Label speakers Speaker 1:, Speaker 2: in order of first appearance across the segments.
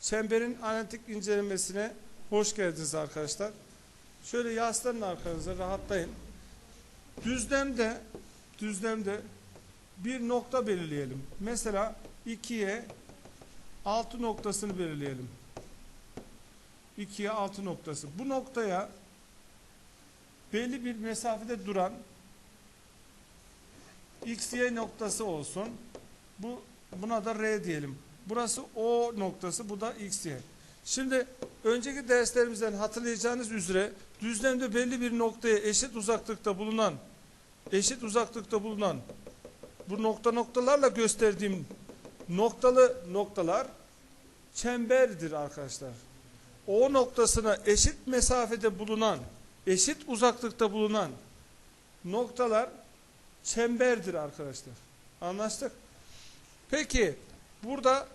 Speaker 1: Çemberin analitik incelemesine hoş geldiniz arkadaşlar. Şöyle yaslanın arkanıza rahatlayın. Düzlemde düzlemde bir nokta belirleyelim. Mesela 2'ye 6 noktasını belirleyelim. 2'ye 6 noktası. Bu noktaya belli bir mesafede duran x, y noktası olsun. Bu buna da R diyelim. Burası O noktası, bu da X, Y. Şimdi önceki derslerimizden hatırlayacağınız üzere düzlemde belli bir noktaya eşit uzaklıkta bulunan eşit uzaklıkta bulunan bu nokta noktalarla gösterdiğim noktalı noktalar çemberdir arkadaşlar. O noktasına eşit mesafede bulunan, eşit uzaklıkta bulunan noktalar çemberdir arkadaşlar. Anlaştık? Peki burada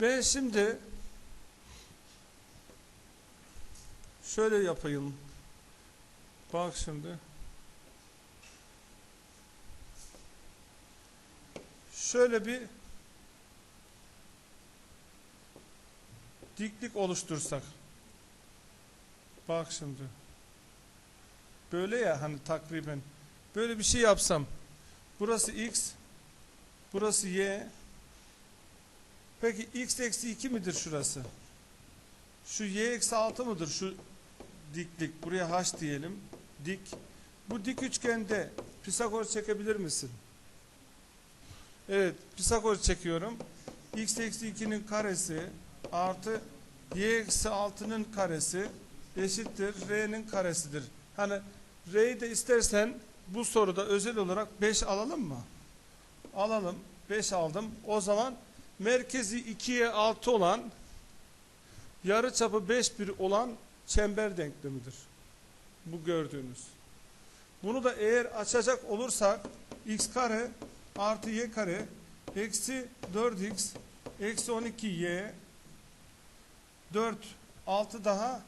Speaker 1: ben şimdi şöyle yapayım. Bak şimdi. Şöyle bir diklik oluştursak. Bak şimdi. Böyle ya hani takriben. Böyle bir şey yapsam. Burası x, burası y. Peki x eksi 2 midir şurası? Şu y eksi 6 mıdır şu diklik? Buraya h diyelim. Dik. Bu dik üçgende Pisagor çekebilir misin? Evet, Pisagor çekiyorum. x eksi 2'nin karesi artı y eksi 6'nın karesi eşittir r'nin karesidir. Hani r'yi de istersen bu soruda özel olarak 5 alalım mı? Alalım. 5 aldım. O zaman merkezi 2'ye 6 olan yarı çapı 5 bir olan çember denklemidir. Bu gördüğünüz. Bunu da eğer açacak olursak x kare artı y kare eksi 4x eksi 12y 4 6 daha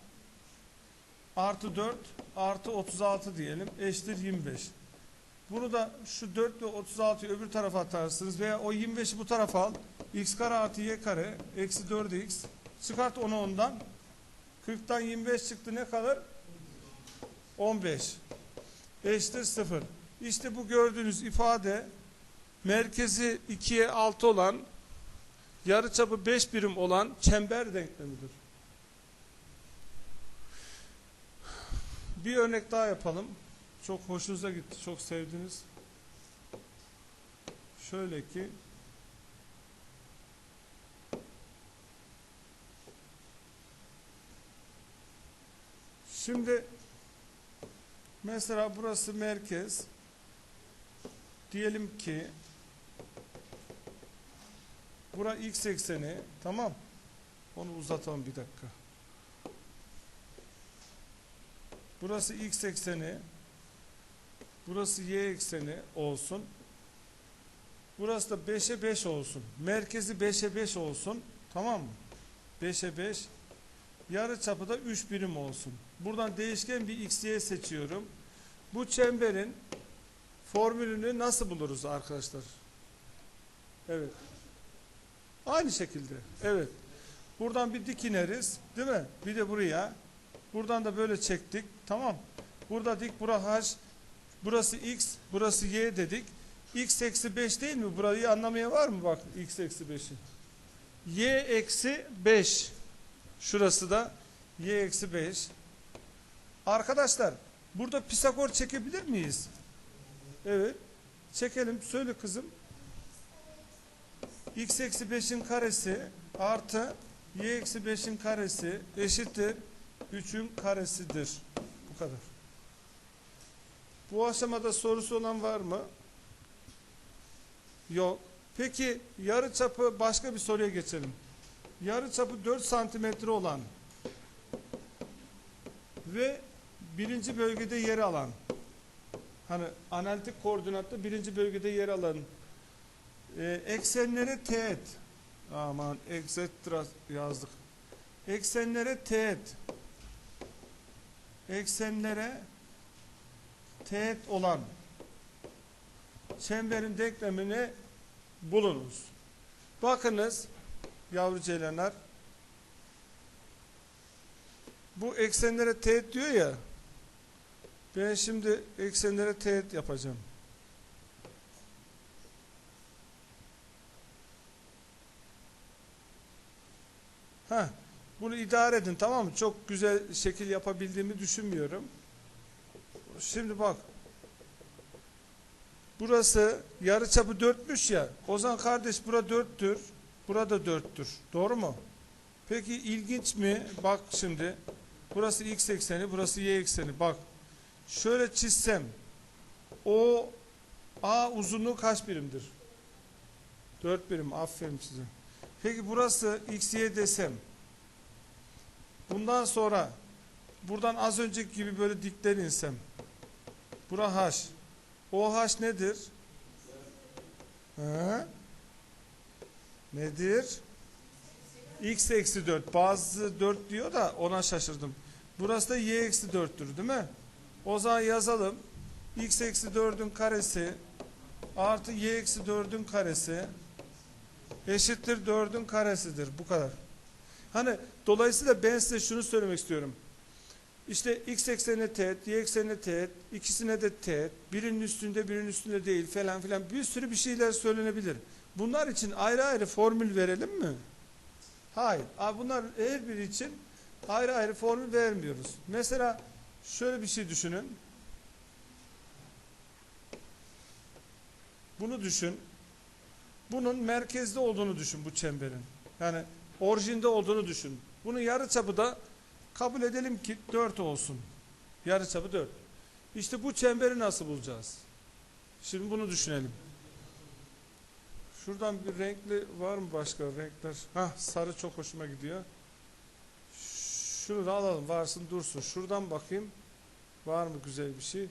Speaker 1: artı 4 artı 36 diyelim eşittir 25. Bunu da şu 4 ile 36'yı öbür tarafa atarsınız veya o 25'i bu tarafa al. X kare artı y kare eksi 4x çıkart onu ondan. 40'tan 25 çıktı ne kalır? 15. Eşittir 0. İşte bu gördüğünüz ifade merkezi 2'ye 6 olan yarıçapı 5 birim olan çember denklemidir. Bir örnek daha yapalım. Çok hoşunuza gitti, çok sevdiniz. Şöyle ki Şimdi mesela burası merkez. Diyelim ki bura x ekseni tamam. Onu uzatalım bir dakika. Burası x ekseni. Burası y ekseni olsun. Burası da 5'e 5 olsun. Merkezi 5'e 5 olsun. Tamam mı? 5'e 5. Yarı çapı da 3 birim olsun. Buradan değişken bir x, y seçiyorum. Bu çemberin formülünü nasıl buluruz arkadaşlar? Evet. Aynı şekilde. Evet. Buradan bir dik ineriz. Değil mi? Bir de buraya. Buradan da böyle çektik. Tamam. Burada dik, bura h. Burası x, burası y dedik. x eksi 5 değil mi? Burayı anlamaya var mı? Bak x eksi 5'i. y eksi 5. Şurası da y eksi 5. Arkadaşlar burada Pisagor çekebilir miyiz? Evet. Çekelim. Söyle kızım. x eksi 5'in karesi artı y eksi 5'in karesi eşittir 3'ün karesidir. Bu kadar. Bu aşamada sorusu olan var mı? Yok. Peki yarı çapı başka bir soruya geçelim. Yarı çapı 4 santimetre olan ve birinci bölgede yer alan hani analitik koordinatta birinci bölgede yer alan e, eksenlere teğet aman eksetra yazdık eksenlere teğet eksenlere teğet olan çemberin denklemini bulunuz. Bakınız yavru ceylanlar. Bu eksenlere teğet diyor ya. Ben şimdi eksenlere teğet yapacağım. Ha, bunu idare edin tamam mı? Çok güzel şekil yapabildiğimi düşünmüyorum. Şimdi bak. Burası yarıçapı 4'müş ya. Ozan kardeş bura 4'tür. Burada 4'tür. Doğru mu? Peki ilginç mi? Bak şimdi. Burası x ekseni, burası y ekseni. Bak. Şöyle çizsem o A uzunluğu kaç birimdir? 4 birim. Aferin size. Peki burası x, y desem. Bundan sonra buradan az önceki gibi böyle dikten insem. Bura h. O h nedir? Hı? Nedir? x eksi 4. Bazı 4 diyor da ona şaşırdım. Burası da y eksi 4'tür değil mi? O zaman yazalım. x eksi 4'ün karesi artı y eksi 4'ün karesi eşittir 4'ün karesidir. Bu kadar. Hani dolayısıyla ben size şunu söylemek istiyorum. İşte x eksenine teğet, y eksenine teğet, ikisine de teğet, birinin üstünde birinin üstünde değil falan filan bir sürü bir şeyler söylenebilir. Bunlar için ayrı ayrı formül verelim mi? Hayır. Bunlar her biri için ayrı ayrı formül vermiyoruz. Mesela şöyle bir şey düşünün. Bunu düşün. Bunun merkezde olduğunu düşün bu çemberin. Yani orijinde olduğunu düşün. Bunun yarıçapı da kabul edelim ki 4 olsun. Yarıçapı 4. İşte bu çemberi nasıl bulacağız? Şimdi bunu düşünelim. Şuradan bir renkli var mı başka renkler? Hah sarı çok hoşuma gidiyor. Şunu da alalım varsın dursun. Şuradan bakayım. Var mı güzel bir şey?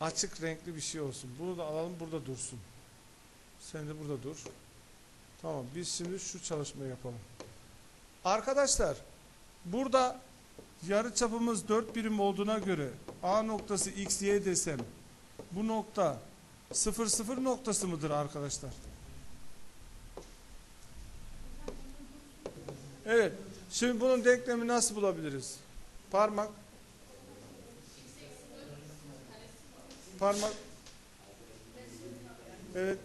Speaker 1: Açık renkli bir şey olsun. Bunu da alalım burada dursun. Sen de burada dur. Tamam biz şimdi şu çalışmayı yapalım. Arkadaşlar burada yarı çapımız 4 birim olduğuna göre A noktası x, y desem bu nokta 0, 0 noktası mıdır arkadaşlar? Evet. Şimdi bunun denklemi nasıl bulabiliriz? Parmak. Parmak. Evet.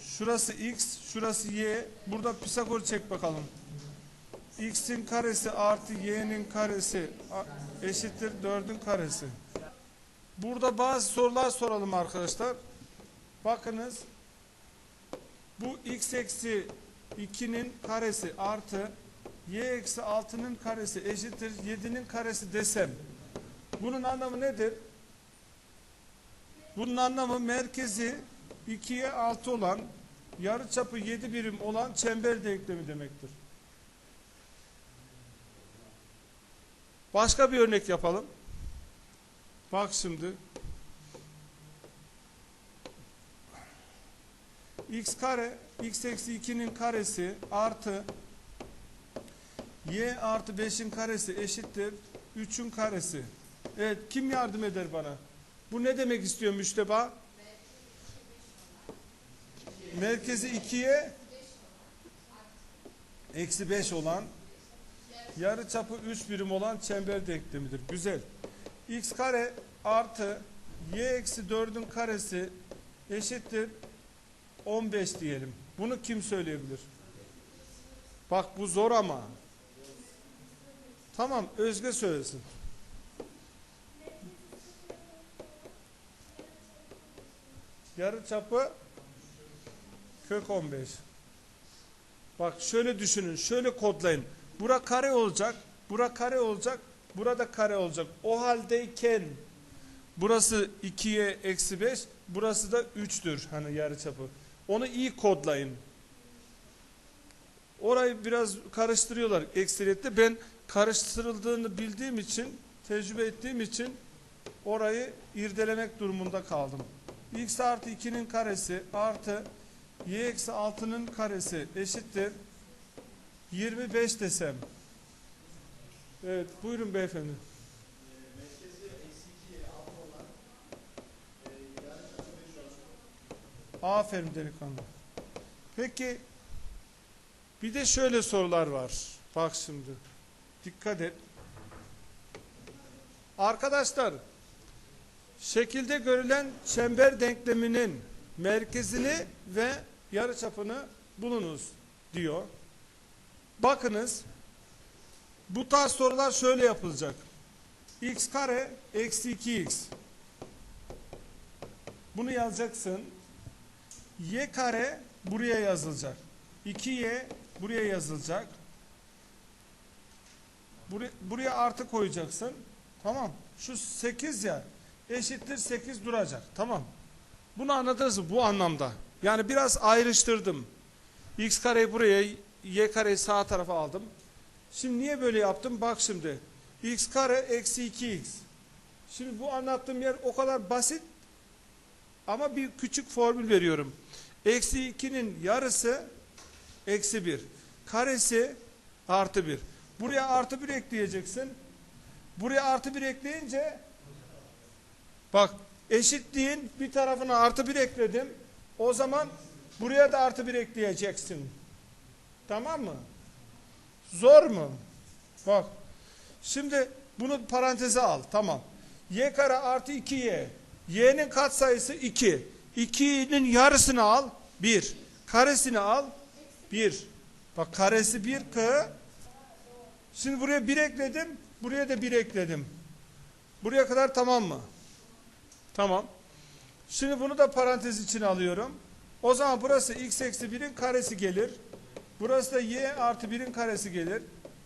Speaker 1: Şurası x, şurası y. Burada Pisagor çek bakalım. x'in karesi artı y'nin karesi eşittir 4'ün karesi. Burada bazı sorular soralım arkadaşlar. Bakınız. Bu x eksi 2'nin karesi artı y eksi 6'nın karesi eşittir 7'nin karesi desem. Bunun anlamı nedir? Bunun anlamı merkezi 2'ye 6 olan yarıçapı 7 birim olan çember denklemi demektir. Başka bir örnek yapalım. Bak şimdi. X kare x eksi 2'nin karesi artı y artı 5'in karesi eşittir 3'ün karesi. Evet kim yardım eder bana? Bu ne demek istiyor müşteba? Merkezi 2'ye eksi 5 olan yarı çapı 3 birim olan çember denklemidir. Güzel. x kare artı y eksi 4'ün karesi eşittir 15 diyelim. Bunu kim söyleyebilir? Bak bu zor ama. Tamam Özge söylesin. Yarı çapı kök 15. Bak şöyle düşünün, şöyle kodlayın. Bura kare olacak, bura kare olacak, burada kare olacak. O haldeyken burası 2'ye eksi 5, burası da 3'tür hani yarı çapı. Onu iyi kodlayın. Orayı biraz karıştırıyorlar ekseriyette. Ben karıştırıldığını bildiğim için, tecrübe ettiğim için orayı irdelemek durumunda kaldım. x artı 2'nin karesi artı y eksi 6'nın karesi eşittir 25 desem. Evet buyurun beyefendi. Aferin delikanlı. Peki bir de şöyle sorular var. Bak şimdi. Dikkat et. Arkadaşlar şekilde görülen çember denkleminin merkezini ve yarıçapını bulunuz diyor. Bakınız bu tarz sorular şöyle yapılacak. x kare eksi 2x bunu yazacaksın. Y kare buraya yazılacak. 2y buraya yazılacak. Buraya, buraya artı koyacaksın. Tamam. Şu 8 ya eşittir 8 duracak. Tamam. Bunu mı? Bu anlamda. Yani biraz ayrıştırdım. X kareyi buraya, Y kareyi sağ tarafa aldım. Şimdi niye böyle yaptım? Bak şimdi. X kare eksi 2X. Şimdi bu anlattığım yer o kadar basit. Ama bir küçük formül veriyorum. Eksi 2'nin yarısı eksi 1. Karesi artı 1. Buraya artı 1 ekleyeceksin. Buraya artı 1 ekleyince bak eşitliğin bir tarafına artı 1 ekledim. O zaman buraya da artı 1 ekleyeceksin. Tamam mı? Zor mu? Bak. Şimdi bunu paranteze al. Tamam. Y kare artı 2y. Y'nin katsayısı 2. 2'nin yarısını al. 1. Karesini al. 1. Bak karesi 1 k. Şimdi buraya 1 ekledim. Buraya da 1 ekledim. Buraya kadar tamam mı? Tamam. Şimdi bunu da parantez içine alıyorum. O zaman burası x eksi 1'in karesi gelir. Burası da y artı 1'in karesi gelir.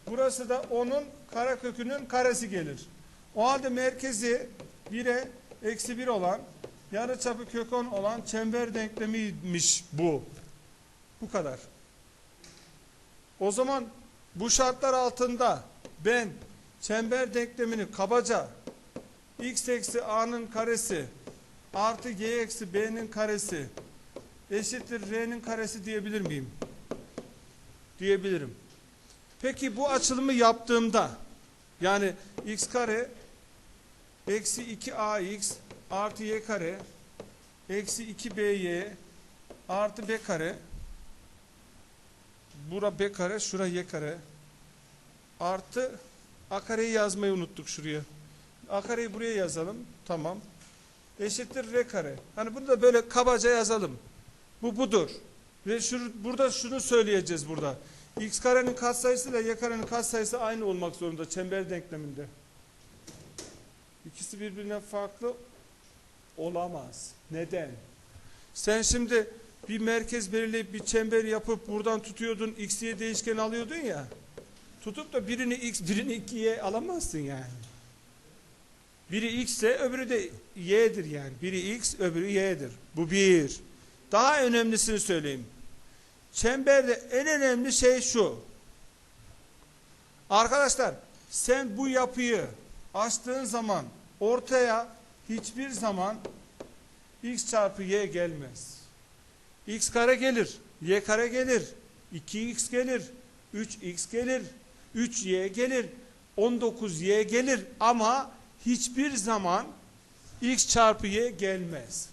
Speaker 1: Burası da onun karekökünün karesi gelir. O halde merkezi 1'e eksi 1 olan yarıçapı kök 10 olan çember denklemiymiş bu. Bu kadar. O zaman bu şartlar altında ben çember denklemini kabaca x eksi a'nın karesi artı y eksi b'nin karesi eşittir r'nin karesi diyebilir miyim? Diyebilirim. Peki bu açılımı yaptığımda yani x kare eksi 2ax artı y kare eksi 2by artı b kare bura b kare şura y kare artı a kareyi yazmayı unuttuk şuraya. A kareyi buraya yazalım. Tamam. Eşittir r kare. Hani bunu da böyle kabaca yazalım. Bu budur. Ve şu, burada şunu söyleyeceğiz burada. X karenin katsayısı ile Y karenin katsayısı aynı olmak zorunda çember denkleminde. İkisi birbirine farklı olamaz. Neden? Sen şimdi bir merkez belirleyip bir çember yapıp buradan tutuyordun x y değişken alıyordun ya. Tutup da birini x birini 2y alamazsın yani. Biri x ise öbürü de y'dir yani. Biri x öbürü y'dir. Bu bir. Daha önemlisini söyleyeyim. Çemberde en önemli şey şu. Arkadaşlar sen bu yapıyı açtığın zaman ortaya hiçbir zaman x çarpı y gelmez. x kare gelir, y kare gelir, 2x gelir, 3x gelir, 3y gelir, 19y gelir ama hiçbir zaman x çarpı y gelmez.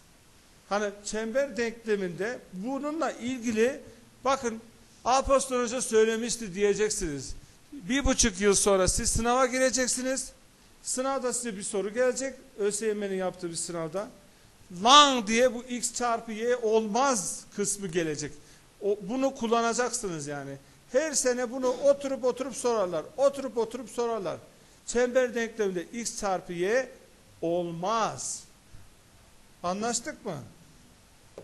Speaker 1: Hani çember denkleminde bununla ilgili bakın Apostol Hoca söylemişti diyeceksiniz. Bir buçuk yıl sonra siz sınava gireceksiniz. Sınavda size bir soru gelecek. ÖSYM'nin yaptığı bir sınavda. Lang diye bu x çarpı y olmaz kısmı gelecek. O, bunu kullanacaksınız yani. Her sene bunu oturup oturup sorarlar. Oturup oturup sorarlar. Çember denkleminde x çarpı y olmaz. Anlaştık mı?